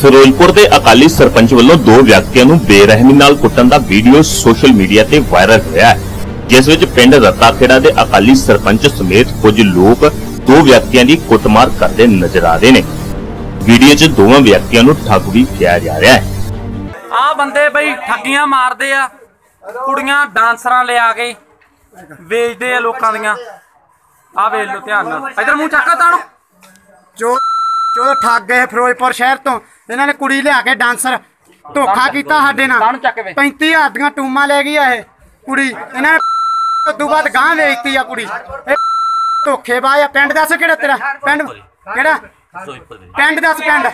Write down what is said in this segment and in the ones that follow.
ਫਿਰੋਜ਼ਪੁਰ ਦੇ ਅਕਾਲੀ ਸਰਪੰਚ ਵੱਲੋਂ ਦੋ ਵਿਅਕਤੀਆਂ ਨੂੰ ਬੇਰਹਿਮੀ ਨਾਲ ਕੁੱਟਣ ਦਾ ਵੀਡੀਓ ਸੋਸ਼ਲ ਮੀਡੀਆ ਤੇ ਵਾਇਰਲ ਹੋਇਆ ਹੈ ਜਿਸ ਵਿੱਚ ਪਿੰਡ ਰੱਤਾਖੇੜਾ ਦੇ ਅਕਾਲੀ ਸਰਪੰਚ ਸਮੇਤ ਕੁਝ ਲੋਕ ਦੋ ਵਿਅਕਤੀਆਂ ਦੀ ਕੁੱਟਮਾਰ ਕਰਦੇ ਨਜ਼ਰ ਆ ਰਹੇ ਨੇ। ਵੀਡੀਓ 'ਚ ਦੋਵਾਂ ਵਿਅਕਤੀਆਂ ਨੂੰ ਠੱਗ ਵੀ ਕਿਹਾ ਜਾ ਰਿਹਾ ਹੈ। ਆ ਬੰਦੇ ਬਈ ਠੱਗੀਆਂ ਮਾਰਦੇ ਆ ਕੁੜੀਆਂ ਡਾਂਸਰਾਂ ਲਿਆ ਕੇ ਵੇਚਦੇ ਆ ਲੋਕਾਂ ਦੀਆਂ। ਆ ਵੇਖ ਲਓ ਧਿਆਨ ਨਾਲ। ਇਧਰ ਮੂੰਹ ਚੱਕਾ ਤਾਣੋ ਜੋ ਜੋ ਠੱਗ ਗਏ ਫਿਰੋਜ਼ਪੁਰ ਸ਼ਹਿਰ ਤੋਂ ਇਹਨਾਂ ਨੇ ਕੁੜੀ ਲਿਆ ਕੇ ਡਾਂਸਰ ਧੋਖਾ ਕੀਤਾ ਸਾਡੇ ਨਾਲ। ਕਾਹਨੂੰ ਚੱਕ ਵੇ? 35000 ਦੀਆਂ ਟੂਮਾਂ ਲੈ ਗਈ ਆ ਇਹ ਕੁੜੀ। ਇਹਨਾਂ ਨੇ ਉਦੋਂ ਬਾਅਦ ਗਾਂ ਵੇਚਤੀ ਆ ਕੁੜੀ। ਇਹ ਧੋਖੇਬਾਜ਼ ਆ। ਪਿੰਡ ਦੱਸ ਕਿਹੜਾ ਤੇਰਾ? ਪਿੰਡ ਕਿਹੜਾ? ਪਿੰਡ ਦੱਸ ਪਿੰਡ।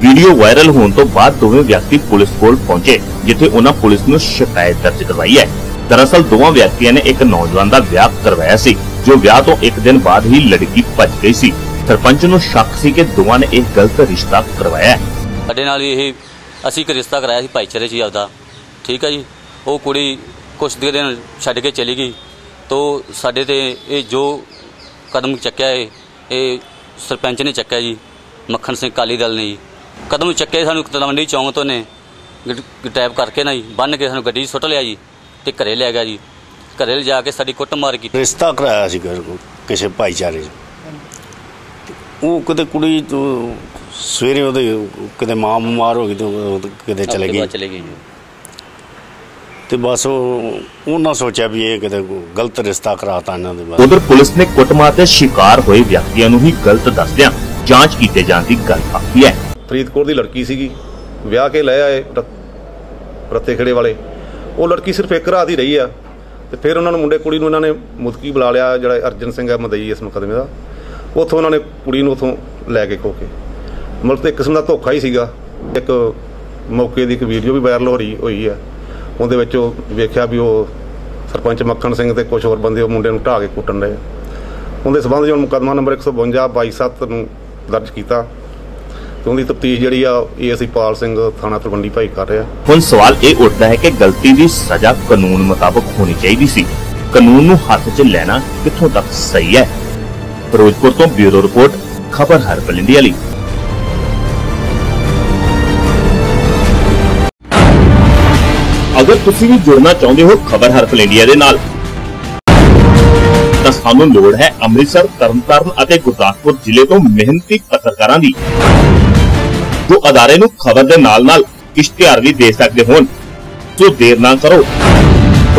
ਵੀਡੀਓ ਵਾਇਰਲ ਹੋਣ ਤੋਂ ਬਾਅਦ ਦੋਵੇਂ ਵਿਅਕਤੀ ਪੁਲਿਸ ਕੋਲ ਪਹੁੰਚੇ ਜਿੱਥੇ ਉਹਨਾਂ ਪੁਲਿਸ ਨੂੰ ਸ਼ਿਕਾਇਤ ਦਰਜ ਕਰਵਾਈ ਹੈ। ਦਰਅਸਲ ਦੋਵਾਂ ਵਿਅਕਤੀਆਂ ਨੇ ਇੱਕ ਨੌਜਵਾਨ ਦਾ ਵਿਆਹ ਕਰਵਾਇਆ ਸੀ ਜੋ ਵਿਆਹ ਤੋਂ ਇੱਕ ਦਿਨ ਬਾਅਦ ਹੀ ਲੜਕੀ ਭੱਜ ਗਈ ਸੀ। ਸਰਪੰਚ ਨੂੰ ਸ਼ੱਕ ਸੀ ਕਿ ਦੋਵਾਂ ਨੇ ਇਹ ਗਲਤ ਰਿਸ਼ਤਾ ਕਰਵਾਇਆ ਹੈ। ਸਾਡੇ ਨਾਲ ਇਹ ਅਸੀਂ ਇੱਕ ਰਿਸ਼ਤਾ ਕਰਾਇਆ ਸੀ ਭਾਈਚਾਰੇ 'ਚ ਹੀ ਆਪਦਾ। ਠੀਕ ਹੈ ਜੀ? ਉਹ ਕੁੜੀ ਕੁਛ ਦੇ ਦਿਨ ਛੱਡ ਕੇ ਚਲੀ ਗਈ। ਤੋ ਸਾਡੇ ਤੇ ਇਹ ਜੋ ਕਦਮ ਚੱਕਿਆ ਹੈ ਇਹ ਸਰਪੰਚ ਨੇ ਚੱਕਿਆ ਜੀ। ਮੱਖਣ ਸਿੰਘ ਕਾਲੀ ਦਲ ਨੇ ਜੀ। ਕਦਮ ਚੱਕੇ ਸਾਨੂੰ ਤਲਵੰਡੀ ਚੌਂਕ ਤੋਂ ਨੇ। ਟੈਪ ਕਰਕੇ ਨਾ ਜੀ ਬੰਨ ਕੇ ਸਾਨੂੰ ਗੱਡੀ 'ਚ ਸੁੱਟ ਲਿਆ ਜੀ ਤੇ ਘਰੇ ਲੈ ਗਿਆ ਜੀ। ਘਰੇ ਲਿਜਾ ਕੇ ਸਾਡੀ ਕੁੱਟਮਾਰ ਕੀਤੀ। ਰਿਸ਼ਤਾ ਕਰਾਇਆ ਸੀ ਕਿਸੇ ਭਾਈਚਾਰੇ 'ਚ। ਉਹ ਕਿਤੇ ਕੁੜੀ ਤੋਂ ਸਵੇਰੇ ਉਹਦੇ ਕਿਤੇ ਮਾਂ ਬਿਮਾਰ ਹੋ ਗਈ ਤੇ ਉਹ ਕਿਤੇ ਚਲੇ ਗਈ। ਬਾਅਦ ਚਲੇ ਗਈ ਜੀ। ਤੇ ਬਸ ਉਹ ਉਹਨਾਂ ਸੋਚਿਆ ਵੀ ਇਹ ਕਿਤੇ ਗਲਤ ਰਿਸ਼ਤਾ ਕਰਾਤਾ ਇਹਨਾਂ ਦੇ ਬਾਅਦ ਉਧਰ ਪੁਲਿਸ ਨੇ ਕੁੱਟਮਾਰ ਦੇ ਸ਼ਿਕਾਰ ਹੋਏ ਵਿਅਕਤੀਆਂ ਨੂੰ ਹੀ ਗਲਤ ਦੱਸਦਿਆਂ ਜਾਂਚ ਕੀਤੇ ਜਾਣ ਦੀ ਗੱਲ ਆਖੀ ਹੈ। ਫਰੀਦਕੋਟ ਦੀ ਲੜਕੀ ਸੀਗੀ ਵਿਆਹ ਕੇ ਲੈ ਆਏ ਰੱਤੇ ਖੇੜੇ ਵਾਲੇ। ਉਹ ਲੜਕੀ ਸਿਰਫ ਇੱਕ ਰਾਤ ਹੀ ਰਹੀ ਆ ਤੇ ਫਿਰ ਉਹਨਾਂ ਨੂੰ ਮੁੰਡੇ ਕੁੜੀ ਨੂੰ ਇਹਨਾਂ ਨੇ ਮੁਦਕੀ ਬੁਲਾ ਲਿਆ ਜਿਹੜਾ ਅਰਜਨ ਸਿੰਘ ਹੈ ਮਦਈ ਇਸ ਮੁਕਦਮੇ ਦਾ। ਉੱਥੋਂ ਉਹਨਾਂ ਨੇ ਕੁੜੀ ਨੂੰ ਉੱਥੋਂ ਲੈ ਕੇ ਖੋ ਕੇ। ਮਤਲਬ ਤੇ ਇੱਕ ਕਿਸਮ ਦਾ ਧੋਖਾ ਹੀ ਸੀਗਾ। ਇੱਕ ਮੌਕੇ ਦੀ ਇੱਕ ਵੀਡੀਓ ਵੀ ਵਾਇਰਲ ਹੋ ਰਹੀ, ਹੋਈ ਹੈ ਉਹਦੇ ਵਿੱਚ ਉਹ ਵੇਖਿਆ ਵੀ ਉਹ ਸਰਪੰਚ ਮੱਖਣ ਸਿੰਘ ਤੇ ਕੁਝ ਹੋਰ ਬੰਦੇ ਉਹ ਮੁੰਡੇ ਨੂੰ ਢਾਹ ਕੇ ਕੁੱਟਣ ਰਹੇ ਉਹਦੇ ਸਬੰਧ 'ਚ ਹੁਣ ਮੁਕੱਦਮਾ ਨੰਬਰ 152 227 ਨੂੰ ਦਰਜ ਕੀਤਾ। ਤੇ ਉਹਦੀ ਤਫਤੀਸ਼ ਜਿਹੜੀ ਆ, ਇਹ ਅਸੀਂ ਪਾਲ ਸਿੰਘ ਥਾਣਾ ਤਲਵੰਡੀ ਭਾਈ ਕਰ ਰਿਹਾ ਹੁਣ ਸਵਾਲ ਇਹ ਉੱਠਦਾ ਹੈ ਕਿ ਗਲਤੀ ਦੀ ਸਜ਼ਾ ਕਾਨੂੰਨ ਮੁਤਾਬਕ ਹੋਣੀ ਚਾਹੀਦੀ ਸੀ। ਕਾਨੂੰਨ ਨੂੰ ਹੱਥ 'ਚ ਲੈਣਾ ਕਿੱਥੋਂ ਤੱਕ ਸਹੀ ਹੈ? ਫਿਰੋਜ਼ਪੁਰ ਤੋਂ ਬਿਊਰੋ ਰਿਪੋਰਟ, ਖਬਰ ਹਰਪਲ ਇੰਡੀਆ ਲਈ। ਅਗਰ ਤੁਸੀਂ ਵੀ ਜੁੜਨਾ ਚਾਹੁੰਦੇ ਹੋ ਖਬਰ ਹਰਪਲ ਇੰਡੀਆ ਦੇ ਨਾਲ, ਤਾਂ ਸਾਨੂੰ ਲੋੜ ਹੈ ਅੰਮ੍ਰਿਤਸਰ, ਤਰਨਤਾਰਨ ਅਤੇ ਗੁਰਦਾਸਪੁਰ ਜ਼ਿਲ੍ਹੇ ਤੋਂ ਮਿਹਨਤੀ ਪੱਤਰਕਾਰਾਂ ਦੀ, ਜੋ ਅਦਾਰੇ ਨੂੰ ਖਬਰ ਦੇ ਨਾਲ-ਨਾਲ ਇਸ਼ਤਿਹਾਰ ਵੀ ਦੇ ਸਕਦੇ ਹੋਣ। ਸੋ ਦੇਰ ਨਾ ਕਰੋ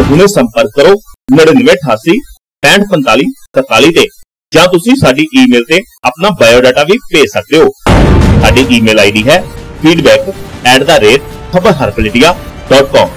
ਹੁਣੇ ਸੰਪਰਕ ਕਰੋ 9988 6545 47 ਤੇ। ਜਾਂ ਤੁਸੀਂ ਸਾਡੀ ਈਮੇਲ ਤੇ ਆਪਣਾ ਬਾਇਓਡਾਟਾ ਵੀ ਭੇਜ ਸਕਦੇ ਹੋ। ਸਾਡੀ ਈਮੇਲ ਆਈਡੀ ਹੈ feedback@khabarharpaladia.com